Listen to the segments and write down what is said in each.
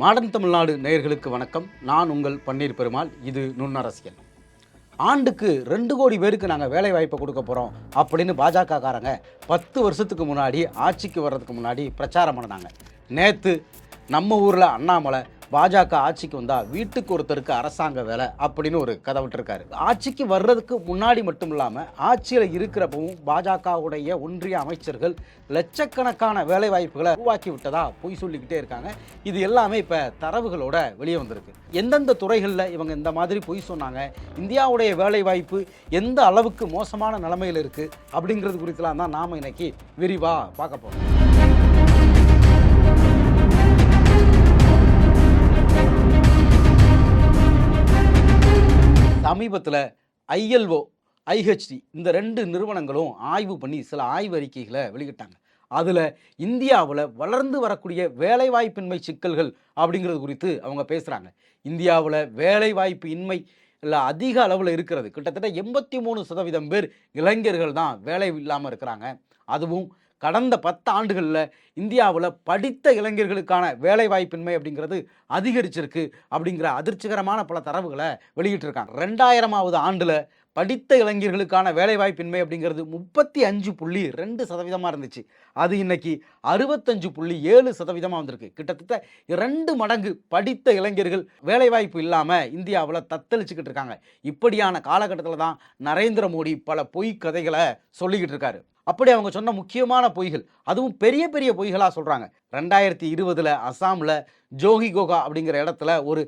Modern Tamil Nadu நேயர்களுக்கு வணக்கம். நான் உங்கள் பன்னீர் பெருமாள். இது நுண்ணரசியல் ஆண்டுக்கு ரெண்டு கோடி பேருக்கு நாங்கள் வேலை வாய்ப்பை கொடுக்க போகிறோம் அப்படின்னு பாஜக காரங்க பத்து வருஷத்துக்கு முன்னாடி ஆட்சிக்கு வர்றதுக்கு முன்னாடி பிரச்சாரம் பண்ணாங்க. நேற்று நம்ம ஊரில் அண்ணாமலை பாஜக ஆட்சிக்கு வந்தால் வீட்டுக்கு ஒருத்தருக்கு அரசாங்க வேலை அப்படின்னு ஒரு கதை விட்டுருக்காரு. ஆட்சிக்கு வர்றதுக்கு முன்னாடி மட்டும் இல்லாமல் ஆட்சியில் இருக்கிறப்பவும் பாஜகவுடைய ஒன்றிய அமைச்சர்கள் லட்சக்கணக்கான வேலை வாய்ப்புகளை உருவாக்கி விட்டதா பொய் சொல்லிக்கிட்டே இருக்காங்க. இது எல்லாமே இப்போ தரவுகளோட வெளியே வந்திருக்கு. எந்தெந்த துறைகளில் இவங்க இந்த மாதிரி பொய் சொன்னாங்க? இந்தியாவுடைய வேலை வாய்ப்பு எந்த அளவுக்கு மோசமான நிலைமையில் இருக்குது அப்படிங்கிறது குறித்தலாம் தான் நாம் இன்னைக்கு விரிவாக பார்க்க போகிறோம் சமீபத்தில் ஐஎல்ஓ ஐஹெச்டி இந்த ரெண்டு நிறுவனங்களும் ஆய்வு பண்ணி சில ஆய்வறிக்கைகளை வெளியிட்டாங்க. அதில் இந்தியாவில் வளர்ந்து வரக்கூடிய வேலைவாய்ப்பின்மை சிக்கல்கள் அப்படிங்கிறது குறித்து அவங்க பேசுகிறாங்க இந்தியாவில் வேலைவாய்ப்பு இன்மை இல்லை அதிக அளவில் இருக்கிறது. கிட்டத்தட்ட எண்பத்தி மூணு சதவீதம் பேர் இளைஞர்கள் தான் வேலை இல்லாமல் இருக்கிறாங்க. அதுவும் கடந்த பத்து ஆண்டுகளில் இந்தியாவில் படித்த இளைஞர்களுக்கான வேலைவாய்ப்பின்மை அப்படிங்கிறது அதிகரிச்சிருக்கு அப்படிங்கிற அதிர்ச்சிகரமான பல தரவுகளை வெளியிட்டிருக்காங்க. ரெண்டாயிரமாவது ஆண்டில் படித்த இளைஞர்களுக்கான வேலைவாய்ப்பின்மை அப்படிங்கிறது முப்பத்தி அஞ்சு புள்ளி ரெண்டு சதவீதமாக இருந்துச்சு. அது இன்னைக்கு அறுபத்தஞ்சு புள்ளி ஏழு சதவீதமாக வந்திருக்கு. கிட்டத்தட்ட இரண்டு மடங்கு படித்த இளைஞர்கள் வேலைவாய்ப்பு இல்லாமல் இந்தியாவில் தத்தளிச்சுக்கிட்டு இருக்காங்க. இப்படியான காலகட்டத்தில் தான் நரேந்திர மோடி பல பொய் கதைகளை சொல்லிக்கிட்டு இருக்காரு. அப்படி அவங்க சொன்ன முக்கியமான பொய்கள் அதுவும் பெரிய பெரிய பொய்களாக சொல்கிறாங்க ரெண்டாயிரத்தி இருபதில் அசாமில் ஜோகி கோகா அப்படிங்கிற இடத்துல ஒரு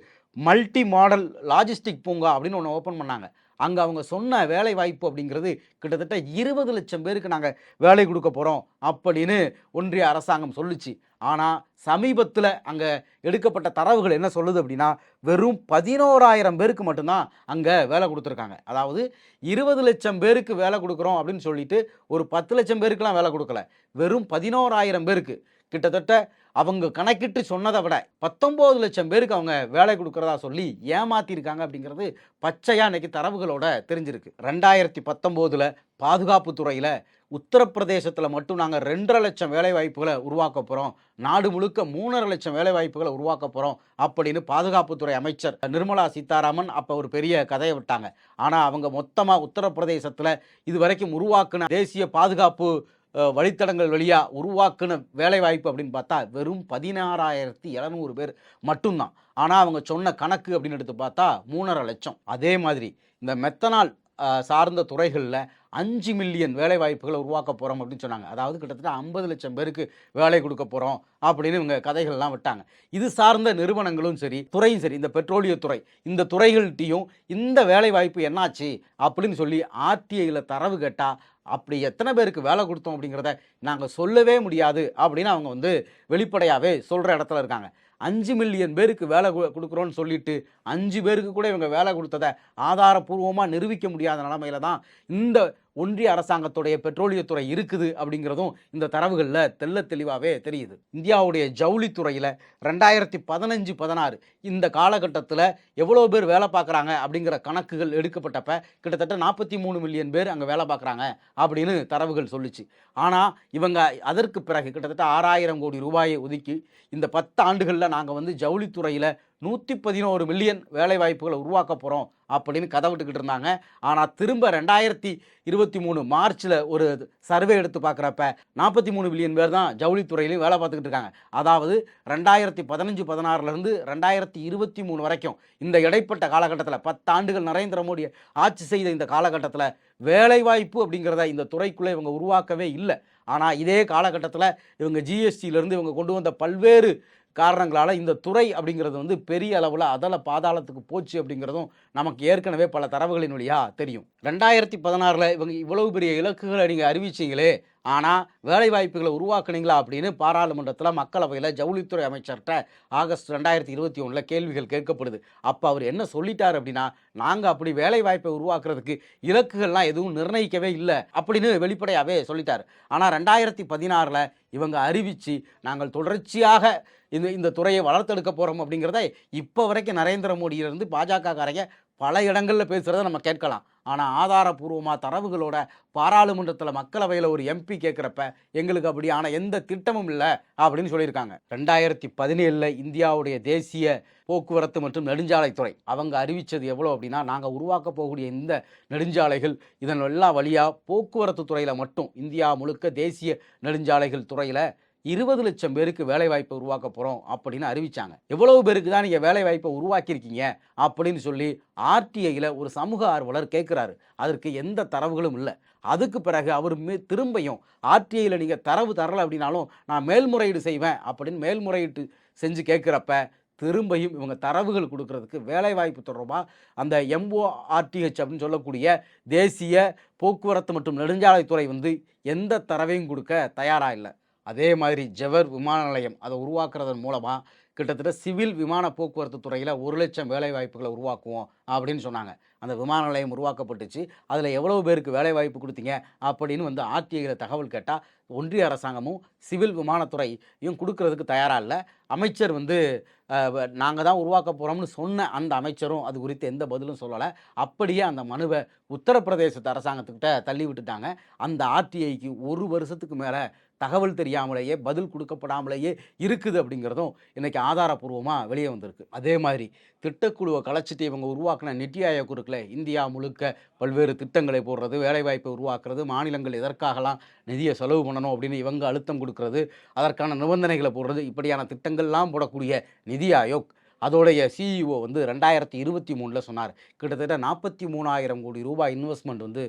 மல்டி மாடல் லாஜிஸ்டிக் பூங்கா அப்படின்னு ஒன்று ஓப்பன் பண்ணாங்க. அங்கே அவங்க சொன்ன வேலை வாய்ப்பு அப்படிங்கிறது கிட்டத்தட்ட இருபது லட்சம் பேருக்கு நாங்கள் வேலை கொடுக்க போகிறோம் அப்படின்னு ஒன்றிய அரசாங்கம் சொல்லுச்சு. ஆனால் சமீபத்தில் அங்கே எடுக்கப்பட்ட தரவுகள் என்ன சொல்லுது அப்படின்னா வெறும் பதினோராயிரம் பேருக்கு மட்டும்தான் அங்கே வேலை கொடுத்துருக்காங்க. அதாவது இருபது லட்சம் பேருக்கு வேலை கொடுக்குறோம் அப்படின்னு சொல்லிட்டு ஒரு பத்து லட்சம் பேருக்குலாம் வேலை கொடுக்கல. வெறும் பதினோராயிரம் பேருக்கு. கிட்டத்தட்ட அவங்க கணக்கிட்டு சொன்னதை விட பத்தொம்போது லட்சம் பேருக்கு அவங்க வேலை கொடுக்குறதா சொல்லி ஏமாத்திருக்காங்க அப்படிங்கிறது பச்சையாக இன்னைக்கு தரவுகளோட தெரிஞ்சிருக்கு. ரெண்டாயிரத்தி பத்தொம்போதில் பாதுகாப்பு துறையில் உத்தரப்பிரதேசத்தில் மட்டும் நாங்கள் ரெண்டரை லட்சம் வேலைவாய்ப்புகளை உருவாக்க போகிறோம் நாடு முழுக்க மூணரை லட்சம் வேலைவாய்ப்புகளை உருவாக்க போகிறோம் அப்படின்னு பாதுகாப்புத்துறை அமைச்சர் நிர்மலா சீதாராமன் அப்போ ஒரு பெரிய கதையை விட்டாங்க. ஆனால் அவங்க மொத்தமாக உத்தரப்பிரதேசத்தில் இது வரைக்கும் உருவாக்குன தேசிய பாதுகாப்பு வழித்தடங்கள் வழியாக உருவாக்குன வேலைவாய்ப்பு அப்படின்னு பார்த்தா வெறும் பதினாறாயிரத்தி எழுநூறு பேர் மட்டும்தான். ஆனால் அவங்க சொன்ன கணக்கு அப்படின்னு எடுத்து பார்த்தா மூணரை லட்சம். அதே மாதிரி இந்த மெத்தனால் சார்ந்த துறைகளில் அஞ்சு மில்லியன் வேலை வாய்ப்புகளை உருவாக்க போகிறோம் அப்படின்னு சொன்னாங்க. அதாவது கிட்டத்தட்ட ஐம்பது லட்சம் பேருக்கு வேலை கொடுக்க போகிறோம் அப்படின்னு இவங்க கதைகள்லாம் விட்டாங்க. இது சார்ந்த நிறுவனங்களும் சரி துறையும் சரி இந்த பெட்ரோலியத்துறை இந்த துறைகள்கிட்டையும் இந்த வேலை வாய்ப்பு என்னாச்சு அப்படின்னு சொல்லி ஆர்டிஐயில் தரவு கேட்டால் அப்படி எத்தனை பேருக்கு வேலை கொடுத்தோம் அப்படிங்கிறத நாங்கள் சொல்லவே முடியாது அப்படின்னு அவங்க வந்து வெளிப்படையாகவே சொல்கிற இடத்துல இருக்காங்க. அஞ்சு மில்லியன் பேருக்கு வேலை கொடுக்குறோன்னு சொல்லிட்டு அஞ்சு பேருக்கு கூட இவங்க வேலை கொடுத்ததை ஆதாரப்பூர்வமாக நிரூபிக்க முடியாத நிலமையில தான் இந்த ஒன்றிய அரசாங்கத்துடைய பெட்ரோலியத்துறை இருக்குது அப்படிங்கிறதும் இந்த தரவுகளில் தெள்ள தெளிவாகவே தெரியுது. இந்தியாவுடைய ஜவுளித்துறையில் ரெண்டாயிரத்தி பதினஞ்சு பதினாறு இந்த காலகட்டத்தில் எவ்வளோ பேர் வேலை பார்க்குறாங்க அப்படிங்கிற கணக்குகள் எடுக்கப்பட்டப்ப கிட்டத்தட்ட நாற்பத்தி மூணு மில்லியன் பேர் அங்கே வேலை பார்க்குறாங்க அப்படின்னு தரவுகள் சொல்லுச்சு. ஆனால் இவங்க அதற்கு பிறகு கிட்டத்தட்ட ஆறாயிரம் கோடி ரூபாயை ஒதுக்கி இந்த பத்து ஆண்டுகளில் நாங்கள் வந்து ஜவுளித்துறையில் நூற்றி பதினோரு மில்லியன் வேலை வாய்ப்புகளை உருவாக்க போகிறோம் அப்படின்னு கதை விட்டுக்கிட்டு இருந்தாங்க. ஆனால் திரும்ப ரெண்டாயிரத்தி இருபத்தி மூணு மார்ச்சில் ஒரு சர்வே எடுத்து பார்க்குறப்ப நாற்பத்தி மூணு மில்லியன் பேர் தான் ஜவுளித்துறையிலையும் வேலை பார்த்துக்கிட்டு இருக்காங்க. அதாவது ரெண்டாயிரத்தி பதினஞ்சு பதினாறுலேருந்து ரெண்டாயிரத்தி இருபத்தி மூணு வரைக்கும் இந்த இடைப்பட்ட காலகட்டத்தில் பத்தாண்டுகள் நரேந்திர மோடி ஆட்சி செய்த இந்த காலகட்டத்தில் வேலைவாய்ப்பு அப்படிங்கிறத இந்த துறைக்குள்ளே இவங்க உருவாக்கவே இல்லை. ஆனால் இதே காலகட்டத்தில் இவங்க ஜிஎஸ்டியிலேருந்து இவங்க கொண்டு வந்த பல்வேறு காரணங்களால் இந்த துறை அப்படிங்கிறது வந்து பெரிய அளவில் அதல பாதாளத்துக்கு போச்சு அப்படிங்கிறதும் நமக்கு ஏற்கனவே பல தரவுகளின் வழியாக தெரியும். ரெண்டாயிரத்தி பதினாறில் இவங்க இவ்வளவு பெரிய இலக்குகளை நீங்கள் அறிவிச்சிங்களே ஆனால் வேலைவாய்ப்புகளை உருவாக்குனீங்களா அப்படின்னு பாராளுமன்றத்தில் மக்களவையில் ஜவுளித்துறை அமைச்சர்கிட்ட ஆகஸ்ட் ரெண்டாயிரத்தி இருபத்தி ஒன்றில் கேள்விகள் கேட்கப்படுது. அப்போ அவர் என்ன சொல்லிட்டார் அப்படின்னா நாங்கள் அப்படி வேலைவாய்ப்பை உருவாக்குறதுக்கு இலக்குகள்லாம் எதுவும் நிர்ணயிக்கவே இல்லை அப்படின்னு வெளிப்படையாகவே சொல்லிட்டார். ஆனால் ரெண்டாயிரத்தி பதினாறில் இவங்க அறிவித்து நாங்கள் தொடர்ச்சியாக இந்த இந்த துறையை வளர்த்தெடுக்க போகிறோம் அப்படிங்கிறத இப்போ வரைக்கும் நரேந்திர மோடியிலிருந்து பாஜக காரங்க பல இடங்களில் பேசுகிறத நம்ம கேட்கலாம். ஆனால் ஆதாரபூர்வமாக தரவுகளோட பாராளுமன்றத்தில் மக்களவையில் ஒரு எம்பி கேட்குறப்ப எங்களுக்கு அப்படியான எந்த திட்டமும் இல்லை அப்படின்னு சொல்லியிருக்காங்க. ரெண்டாயிரத்தி பதினேழில் இந்தியாவுடைய தேசிய போக்குவரத்து மற்றும் நெடுஞ்சாலைத்துறை அவங்க அறிவித்தது எவ்வளோ அப்படின்னா நாங்கள் உருவாக்க போகக்கூடிய இந்த நெடுஞ்சாலைகள் இதன் எல்லா வழியாக போக்குவரத்து துறையில் மட்டும் இந்தியா முழுக்க தேசிய நெடுஞ்சாலைகள் துறையில் இருபது லட்சம் பேருக்கு வேலைவாய்ப்பை உருவாக்க போகிறோம் அப்படின்னு அறிவிச்சாங்க. எவ்வளவு பேருக்கு தான் நீங்கள் வேலைவாய்ப்பை உருவாக்கியிருக்கீங்க அப்படின்னு சொல்லி ஆர்டிஐயில் ஒரு சமூக ஆர்வலர் கேட்குறாரு அதற்கு எந்த தரவுகளும் இல்லை. அதுக்கு பிறகு அவர் மே திரும்பியும் ஆர்டிஐயில் நீங்கள் தரவு தரலை அப்படின்னாலும் நான் மேல்முறையீடு செய்வேன் அப்படின்னு மேல்முறையீட்டு செஞ்சு கேட்குறப்ப திரும்பியும் இவங்க தரவுகள் கொடுக்கறதுக்கு வேலைவாய்ப்பு தொடர்பாக அந்த எம்ஓஆர்டிஹெச் அப்படின்னு சொல்லக்கூடிய தேசிய போக்குவரத்து மற்றும் நெடுஞ்சாலைத்துறை வந்து எந்த தரவையும் கொடுக்க தயாராக இல்லை. அதே மாதிரி ஜெவர் விமான நிலையம் அதை உருவாக்குறதன் மூலமாக கிட்டத்தட்ட சிவில் விமான போக்குவரத்து துறையில் ஒரு லட்சம் வேலை வாய்ப்புகளை உருவாக்குவோம் அப்படின்னு சொன்னாங்க. அந்த விமான நிலையம் உருவாக்கப்பட்டுச்சு. அதில் எவ்வளவு பேருக்கு வேலை வாய்ப்பு கொடுத்தீங்க அப்படின்னு வந்து ஆர்டிஐயில் தகவல் கேட்டால் ஒன்றிய அரசாங்கமும் சிவில் விமானத்துறையும் கொடுக்கறதுக்கு தயாராக இல்லை. அமைச்சர் வந்து நாங்கள் தான் உருவாக்க போகிறோம்னு சொன்ன அந்த அமைச்சரும் அது குறித்து எந்த பதிலும் சொல்லலை. அப்படியே அந்த மனுவை உத்தரப்பிரதேசத்து அரசாங்கத்துக்கிட்ட தள்ளி விட்டுட்டாங்க. அந்த ஆர்டிஐக்கு ஒரு வருஷத்துக்கு மேலே தகவல் தெரியாமலேயே பதில் கொடுக்கப்படாமலேயே இருக்குது அப்படிங்கிறதும் இன்றைக்கி ஆதாரப்பூர்வமாக வெளியே வந்திருக்கு. அதே மாதிரி திட்டக்குழுவை கலைச்சிட்டு இவங்க உருவாக்கின நித்தி ஆயோக் இருக்குல்ல இந்தியா முழுக்க பல்வேறு திட்டங்களை போடுறது வேலைவாய்ப்பை உருவாக்குறது மாநிலங்கள் எதற்காகலாம் நிதியை செலவு பண்ணணும் அப்படின்னு இவங்க அழுத்தம் கொடுக்கறது அதற்கான நிபந்தனைகளை போடுறது இப்படியான திட்டங்கள்லாம் போடக்கூடிய நிதி நிதி ஆயோக் அதோடைய சிஇஓ வந்து ரெண்டாயிரத்தி இருபத்தி மூணில் சொன்னார். கிட்டத்தட்ட நாற்பத்தி மூணாயிரம் கோடி ரூபாய் இன்வெஸ்ட்மெண்ட் வந்து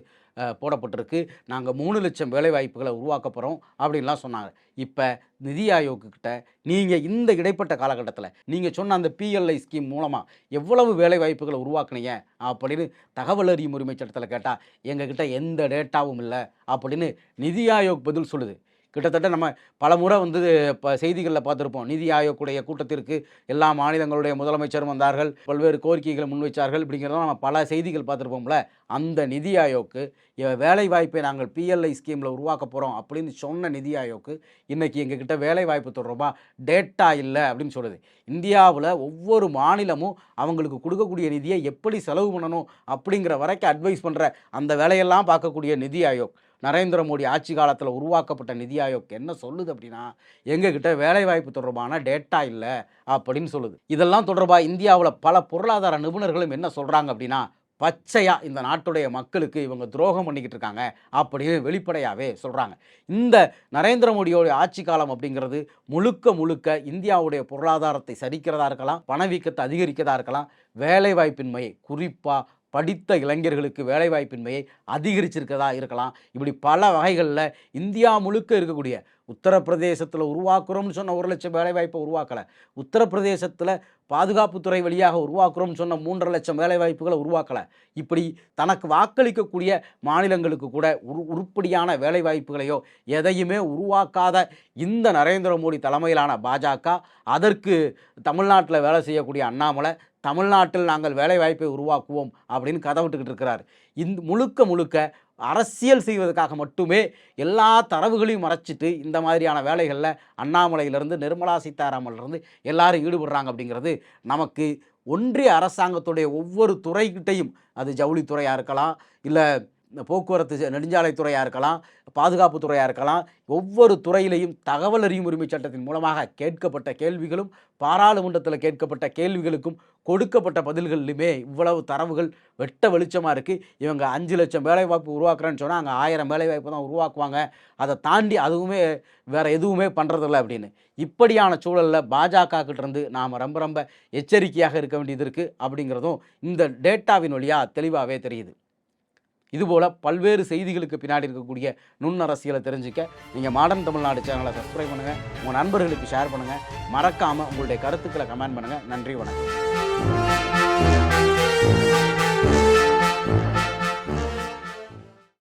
போடப்பட்டிருக்கு. நாங்கள் மூணு லட்சம் வேலைவாய்ப்புகளை உருவாக்க போகிறோம் அப்படின்லாம் சொன்னாங்க. இப்போ நிதி ஆயோக்கிட்ட நீங்கள் இந்த இடைப்பட்ட காலகட்டத்தில் நீங்கள் சொன்ன அந்த பிஎல்ஐ ஸ்கீம் மூலமாக எவ்வளவு வேலைவாய்ப்புகளை உருவாக்குனீங்க அப்படின்னு தகவல் அறியும் உரிமை சட்டத்தில் கேட்டால் எங்ககிட்ட எந்த டேட்டாவும் இல்லை அப்படின்னு நிதி ஆயோக் பதில் சொல்லுது. கிட்டத்தட்ட நம்ம பல முறை வந்து இப்போ செய்திகளில் பார்த்துருப்போம். நிதி ஆயோக்குடைய கூட்டத்திற்கு எல்லா மாநிலங்களுடைய முதலமைச்சரும் வந்தார்கள். பல்வேறு கோரிக்கைகளை முன்வைச்சார்கள். இப்படிங்கிறத நம்ம பல செய்திகள் பார்த்துருப்போம்ல. அந்த நிதி ஆயோக்கு வேலை வாய்ப்பை நாங்கள் பிஎல்ஐ ஸ்கீமில் உருவாக்க போகிறோம் அப்படின்னு சொன்ன நிதி ஆயோக்கு இன்றைக்கி எங்ககிட்ட வேலை வாய்ப்பு தொடர்பாக டேட்டா இல்லை அப்படின்னு சொல்லுது. இந்தியாவில் ஒவ்வொரு மாநிலமும் அவங்களுக்கு கொடுக்கக்கூடிய நிதியை எப்படி செலவு பண்ணணும் அப்படிங்கிற வரைக்கும் அட்வைஸ் பண்ணுற அந்த வேலையெல்லாம் பார்க்கக்கூடிய நிதி ஆயோக். நரேந்திர மோடி ஆட்சி காலத்தில் உருவாக்கப்பட்ட நிதி ஆயோக் என்ன சொல்லுது அப்படின்னா எங்ககிட்ட வேலைவாய்ப்பு தொடர்பான டேட்டா இல்லை அப்படின்னு சொல்லுது. இதெல்லாம் தொடர்பாக இந்தியாவில் பல பொருளாதார நிபுணர்களும் என்ன சொல்கிறாங்க அப்படின்னா பச்சையாக இந்த நாட்டுடைய மக்களுக்கு இவங்க துரோகம் பண்ணிக்கிட்டு இருக்காங்க அப்படின்னு வெளிப்படையாகவே சொல்கிறாங்க இந்த நரேந்திர மோடியோடைய ஆட்சி காலம் அப்படிங்கிறது முழுக்க முழுக்க இந்தியாவுடைய பொருளாதாரத்தை சரிக்கிறதா இருக்கலாம் பணவீக்கத்தை அதிகரிக்கிறதா இருக்கலாம் வேலைவாய்ப்பின்மையை குறிப்பாக படித்த இளைஞர்களுக்கு வேலைவாய்ப்பின்மையை அதிகரிச்சிருக்கதா இருக்கலாம். இப்படி பல வகைகளில் இந்தியா முழுக்க இருக்கக்கூடிய உத்தரப்பிரதேசத்தில் உருவாக்குறோம்னு சொன்ன ஒரு லட்சம் வேலைவாய்ப்பை உருவாக்கலை. உத்தரப்பிரதேசத்தில் பாதுகாப்புத்துறை வழியாக உருவாக்குறோம்னு சொன்ன மூன்றரை லட்சம் வேலைவாய்ப்புகளை உருவாக்கலை. இப்படி தனக்கு வாக்களிக்கக்கூடிய மாநிலங்களுக்கு கூட உரு உருப்படியான வேலைவாய்ப்புகளையோ எதையுமே உருவாக்காத இந்த நரேந்திர மோடி தலைமையிலான பாஜக அதற்கு தமிழ்நாட்டில் வேலை செய்யக்கூடிய அண்ணாமலை தமிழ்நாட்டில் நாங்கள் வேலைவாய்ப்பை உருவாக்குவோம் அப்படின்னு கதை விட்டுக்கிட்டு இருக்கிறார். இந்த முழுக்க முழுக்க அரசியல் செய்வதற்காக மட்டுமே எல்லா தரவுகளையும் மறைச்சிட்டு இந்த மாதிரியான வேலைகளில் அண்ணாமலையிலேருந்து நிர்மலா சீதாராமன்லேருந்து எல்லாரும் ஈடுபடுறாங்க அப்படிங்கிறது நமக்கு ஒன்றிய அரசாங்கத்துடைய ஒவ்வொரு துறைகிட்டையும் அது ஜவுளித்துறையாக இருக்கலாம் இல்லை இந்த போக்குவரத்து நெடுஞ்சாலைத்துறையாக இருக்கலாம் பாதுகாப்புத்துறையாக இருக்கலாம் ஒவ்வொரு துறையிலையும் தகவல் அறியும் உரிமை சட்டத்தின் மூலமாக கேட்கப்பட்ட கேள்விகளும் பாராளுமன்றத்தில் கேட்கப்பட்ட கேள்விகளுக்கும் கொடுக்கப்பட்ட பதில்களிலுமே இவ்வளவு தரவுகள் வெட்ட வெளிச்சமாக இருக்குது இவங்க அஞ்சு லட்சம் வேலைவாய்ப்பு உருவாக்குறேன்னு சொன்னால் அங்கே ஆயிரம் வேலைவாய்ப்பு தான் உருவாக்குவாங்க. அதை தாண்டி அதுவுமே வேறு எதுவுமே பண்ணுறதில்ல அப்படின்னு. இப்படியான சூழலில் பாஜக கிட்ட நாம் ரொம்ப ரொம்ப எச்சரிக்கையாக இருக்க வேண்டியது இருக்குது அப்படிங்கிறதும் இந்த டேட்டாவின் வழியாக தெளிவாகவே தெரியுது. இதுபோல் பல்வேறு செய்திகளுக்கு பின்னாடி இருக்கக்கூடிய நுண் அரசியலை தெரிஞ்சுக்க நீங்கள் மாடர்ன் தமிழ்நாடு சேனலை சப்ஸ்கிரைப் பண்ணுங்கள் உங்கள் நண்பர்களுக்கு ஷேர் பண்ணுங்கள் மறக்காமல் உங்களுடைய கருத்துக்களை கமெண்ட் பண்ணுங்கள் நன்றி வணக்கம்.